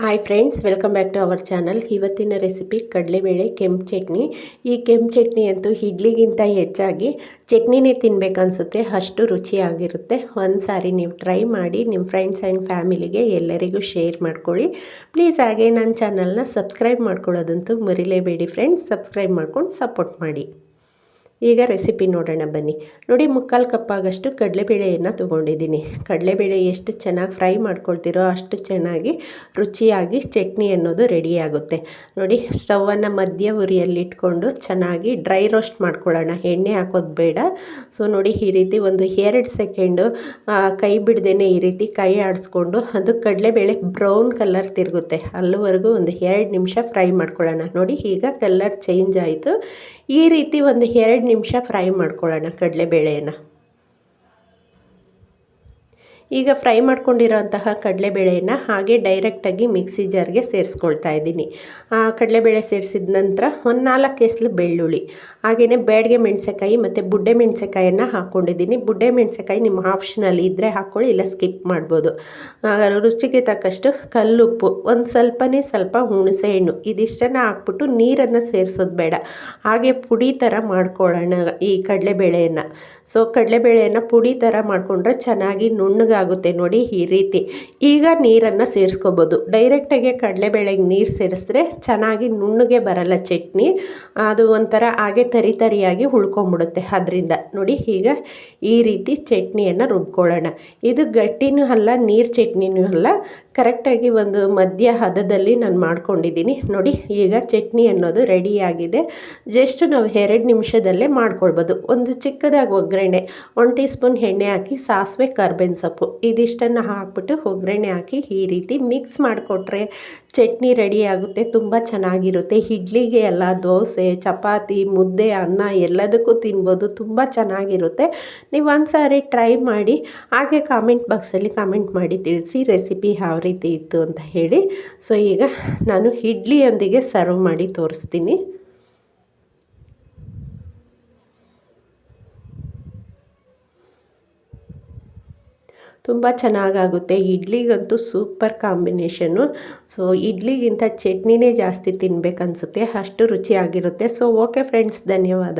Hi friends welcome back to our channel ಇವತ್ತಿನ recipe ಕಡಲೆಬೇಳೆ ಕೆಂಪು ಚಟ್ನಿ. ಈ ಕೆಂಪು ಚಟ್ನಿ ಅಂತೂ ಇಡ್ಲಿಗಿಂತ ಹೆಚ್ಚಾಗಿ ಚಟ್ನಿನೇ ತಿನ್ಬೇಕನ್ಸುತ್ತೆ. ಅಷ್ಟು ರುಚಿಯಾಗಿರುತ್ತೆ. ಒಂದು ಸಾರಿ ನೀವು ಟ್ರೈ ಮಾಡಿ ನಿಮ್ಮ ಫ್ರೆಂಡ್ಸ್ ಆ್ಯಂಡ್ ಫ್ಯಾಮಿಲಿಗೆ ಎಲ್ಲರಿಗೂ ಶೇರ್ ಮಾಡ್ಕೊಳ್ಳಿ. ಪ್ಲೀಸ್ ಹಾಗೆ ನನ್ನ ಚಾನಲ್ನ ಸಬ್ಸ್ಕ್ರೈಬ್ ಮಾಡ್ಕೊಳ್ಳೋದಂತೂ ಮರಿಲೇಬೇಡಿ ಫ್ರೆಂಡ್ಸ್ ಸಬ್ಸ್ಕ್ರೈಬ್ ಮಾಡ್ಕೊಂಡು ಸಪೋರ್ಟ್ ಮಾಡಿ. ಈಗ ರೆಸಿಪಿ ನೋಡೋಣ ಬನ್ನಿ. ನೋಡಿ, ಮುಕ್ಕಾಲು ಕಪ್ಪಾಗಷ್ಟು ಕಡಲೆಬೇಳೆಯನ್ನು ತೊಗೊಂಡಿದ್ದೀನಿ. ಕಡಲೆಬೇಳೆ ಎಷ್ಟು ಚೆನ್ನಾಗಿ ಫ್ರೈ ಮಾಡ್ಕೊಳ್ತಿರೋ ಅಷ್ಟು ಚೆನ್ನಾಗಿ ರುಚಿಯಾಗಿ ಚಟ್ನಿ ಅನ್ನೋದು ರೆಡಿಯಾಗುತ್ತೆ ನೋಡಿ ಸ್ಟವನ್ನು ಮಧ್ಯ ಉರಿಯಲ್ಲಿ ಇಟ್ಕೊಂಡು ಚೆನ್ನಾಗಿ ಡ್ರೈ ರೋಸ್ಟ್ ಮಾಡ್ಕೊಳ್ಳೋಣ. ಎಣ್ಣೆ ಹಾಕೋದು ಬೇಡ. ಸೊ ನೋಡಿ, ಈ ರೀತಿ ಒಂದು ಎರಡು ಸೆಕೆಂಡು ಕೈ ಬಿಡ್ದೇ ಈ ರೀತಿ ಕೈ ಆಡಿಸ್ಕೊಂಡು ಅದು ಕಡಲೆಬೇಳೆ ಬ್ರೌನ್ ಕಲರ್ ತಿರುಗುತ್ತೆ. ಅಲ್ಲಿವರೆಗೂ ಒಂದು ಎರಡು ನಿಮಿಷ ಫ್ರೈ ಮಾಡ್ಕೊಳ್ಳೋಣ. ನೋಡಿ, ಈಗ ಕಲರ್ ಚೇಂಜ್ ಆಯಿತು. ಈ ರೀತಿ ಒಂದು ಎರಡು ನಿಮಿಷ ಫ್ರೈ ಮಾಡ್ಕೊಳ್ಳೋಣ ಕಡಲೆಬೇಳೆಯನ್ನು. ಈಗ ಫ್ರೈ ಮಾಡ್ಕೊಂಡಿರೋಂತಹ ಕಡಲೆಬೇಳೆಯನ್ನು ಹಾಗೆ ಡೈರೆಕ್ಟಾಗಿ ಮಿಕ್ಸಿ ಜಾರ್ಗೆ ಸೇರಿಸ್ಕೊಳ್ತಾ ಇದ್ದೀನಿ. ಕಡಲೆಬೇಳೆ ಸೇರಿಸಿದ ನಂತರ ಒಂದು ನಾಲ್ಕು ಎಸ್ಲು ಬೆಳ್ಳುಳ್ಳಿ ಹಾಗೆಯೇ ಬೇಡಿಗೆ ಮೆಣಸೆಕಾಯಿ ಮತ್ತು ಬುಡ್ಡೆ ಮೆಣಸೆಕಾಯನ್ನು ಹಾಕ್ಕೊಂಡಿದ್ದೀನಿ ಬುಡ್ಡೆ ಮೆಣಸೆಕಾಯಿ ನಿಮ್ಮ ಆಪ್ಷನಲ್ ಇದ್ದರೆ ಹಾಕ್ಕೊಳ್ಳಿ ಇಲ್ಲ ಸ್ಕಿಪ್ ಮಾಡ್ಬೋದು. ರುಚಿಗೆ ತಕ್ಕಷ್ಟು ಕಲ್ಲುಪ್ಪು, ಒಂದು ಸ್ವಲ್ಪನೇ ಸ್ವಲ್ಪ ಹುಣಸೆ ಹಣ್ಣು, ಇದಿಷ್ಟನ್ನು ಹಾಕ್ಬಿಟ್ಟು ನೀರನ್ನು ಸೇರಿಸೋದು ಬೇಡ. ಹಾಗೆ ಪುಡಿ ಥರ ಮಾಡ್ಕೊಳ್ಳೋಣ ಈ ಕಡಲೆಬೇಳೆಯನ್ನು. ಸೊ ಕಡಲೆಬೇಳೆಯನ್ನು ಪುಡಿ ಥರ ಮಾಡಿಕೊಂಡ್ರೆ ಚೆನ್ನಾಗಿ ನುಣ್ಣಗಾಗುತ್ತೆ ನೋಡಿ ಈ ರೀತಿ. ಈಗ ನೀರನ್ನು ಸೇರಿಸ್ಕೋಬೋದು. ಡೈರೆಕ್ಟಾಗಿ ಕಡಲೆಬೇಳೆಗೆ ನೀರು ಸೇರಿಸಿದ್ರೆ ಚೆನ್ನಾಗಿ ನುಣ್ಣಗೆ ಬರಲ್ಲ ಚಟ್ನಿ. ಅದು ಒಂಥರ ಹಾಗೆ ತರಿ ತರಿಯಾಗಿ ಉಳ್ಕೊಂಬಿಡುತ್ತೆ ಅದರಿಂದ. ನೋಡಿ ಈಗ ಈ ರೀತಿ ಚಟ್ನಿಯನ್ನು ರುಬ್ಕೊಳ್ಳೋಣ. ಇದು ಗಟ್ಟಿನೂ ಅಲ್ಲ, ನೀರು ಚಟ್ನಿನೂ ಅಲ್ಲ. ಕರೆಕ್ಟಾಗಿ ಒಂದು ಮಧ್ಯ ಹದದಲ್ಲಿ ನಾನು ಮಾಡ್ಕೊಂಡಿದ್ದೀನಿ. ನೋಡಿ ಈಗ ಚಟ್ನಿ ಅನ್ನೋದು ರೆಡಿಯಾಗಿದೆ ಜಸ್ಟ್ ನಾವು ಎರಡು ನಿಮಿಷದಲ್ಲೇ ಮಾಡ್ಕೊಳ್ಬೋದು. ಒಂದು ಚಿಕ್ಕದಾಗಿ ಒಗ್ಗರಣೆ ಒಂದು ಟೀ ಸ್ಪೂನ್ ಎಣ್ಣೆ ಹಾಕಿ ಸಾಸಿವೆ ಕರ್ಬೇವಿನ ಸೊಪ್ಪು. ಇದಿಷ್ಟನ್ನು ಹಾಕ್ಬಿಟ್ಟು ಒಗ್ಗರಣೆ ಹಾಕಿ ಈ ರೀತಿ ಮಿಕ್ಸ್ ಮಾಡಿಕೊಟ್ರೆ ಚಟ್ನಿ ರೆಡಿ ಆಗುತ್ತೆ, ತುಂಬ ಚೆನ್ನಾಗಿರುತ್ತೆ. ಇಡ್ಲಿಗೆ ಎಲ್ಲ ದೋಸೆ, ಚಪಾತಿ, ಮುದ್ದೆ, ಅನ್ನ ಎಲ್ಲದಕ್ಕೂ ತಿನ್ಬೋದು, ತುಂಬ ಚೆನ್ನಾಗಿರುತ್ತೆ. ನೀವು ಒಂದು ಸಾರಿ ಟ್ರೈ ಮಾಡಿ, ಹಾಗೆ ಕಾಮೆಂಟ್ ಬಾಕ್ಸಲ್ಲಿ ಕಾಮೆಂಟ್ ಮಾಡಿ ತಿಳಿಸಿ ರೆಸಿಪಿ ಯಾವ ರೀತಿ ಇತ್ತು ಅಂತ ಹೇಳಿ. ಸೊ ಈಗ ನಾನು ಇಡ್ಲಿಯೊಂದಿಗೆ ಸರ್ವ್ ಮಾಡಿ ತೋರಿಸ್ತೀನಿ. ತುಂಬ ಚೆನ್ನಾಗಾಗುತ್ತೆ. ಇಡ್ಲಿಗಂತೂ ಸೂಪರ್ ಕಾಂಬಿನೇಷನ್ನು ಸೊ, ಇಡ್ಲಿಗಿಂತ ಚಟ್ನಿನೇ ಜಾಸ್ತಿ ತಿನ್ಬೇಕನ್ಸುತ್ತೆ. ಅಷ್ಟು ರುಚಿಯಾಗಿರುತ್ತೆ. ಸೊ, ಓಕೆ ಫ್ರೆಂಡ್ಸ್, ಧನ್ಯವಾದ.